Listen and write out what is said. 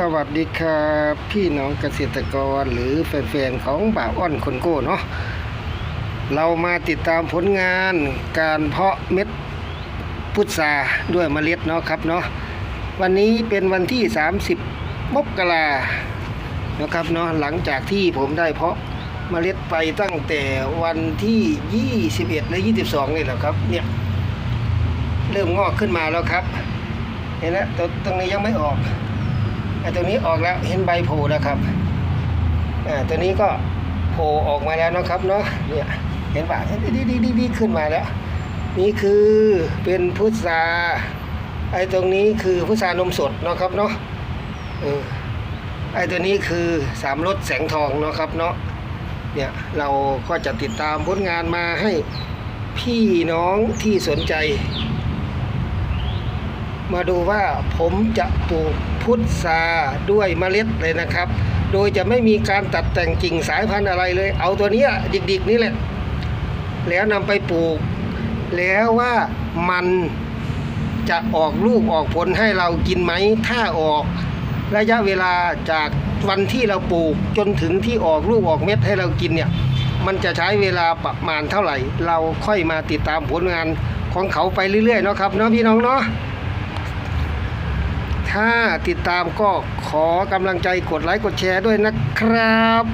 สวัสดีครับพี่น้องเกษตรกรหรือแฟนๆของบ่าวอ้อนคนโก้เนาะเรามาติดตามผลงานการเพาะเม็ดพุทราด้วยเมล็ดเนาะครับเนาะวันนี้เป็นวันที่ 30มกรานะครับเนาะหลังจากที่ผมได้เพาะเมล็ดไปตั้งแต่วันที่ 21 และ 22 นี่แหละครับเนี่ยเริ่มงอกขึ้นมาแล้วครับเห็นแล้วตรงตรงนี้ยังไม่ออก ตัวนี้ออกแล้วเห็นใบโผล่แล้วครับอ่าตัวนี้ก็โผล่ออกมาแล้วนะครับเนาะเนี่ยเห็นป่ะดีดีดีดีขึ้นมาแล้ว นี่คือเป็นพุทราไอ้ตรงนี้คือพุทรานมสดเนาะครับเนาะเออไอ้ตัวนี้คือสามรสแสงทองเนาะครับเนาะเนี่ยเราก็จะติดตามผลงานมาให้พี่น้องที่สนใจ มาดูว่าผมจะปลูกพุทราด้วยเมล็ดเลยนะครับ โดยจะไม่มีการตัดแต่งกิ่งสายพันธุ์อะไรเลย เอาตัวเนี้ยดิกๆนี่แหละ แล้วนำไปปลูก แล้วว่ามันจะออกลูกออกผลให้เรากินไหม ถ้าออกระยะเวลาจากวันที่เราปลูกจนถึงที่ออกลูกออกเม็ดให้เรากินเนี่ย มันจะใช้เวลาประมาณเท่าไหร่ เราค่อยมาติดตามผลงานของเขาไปเรื่อยๆเนาะครับเนาะพี่น้องเนาะ ถ้าติดตามก็ขอกำลังใจกดไลค์กดแชร์ด้วยนะครับ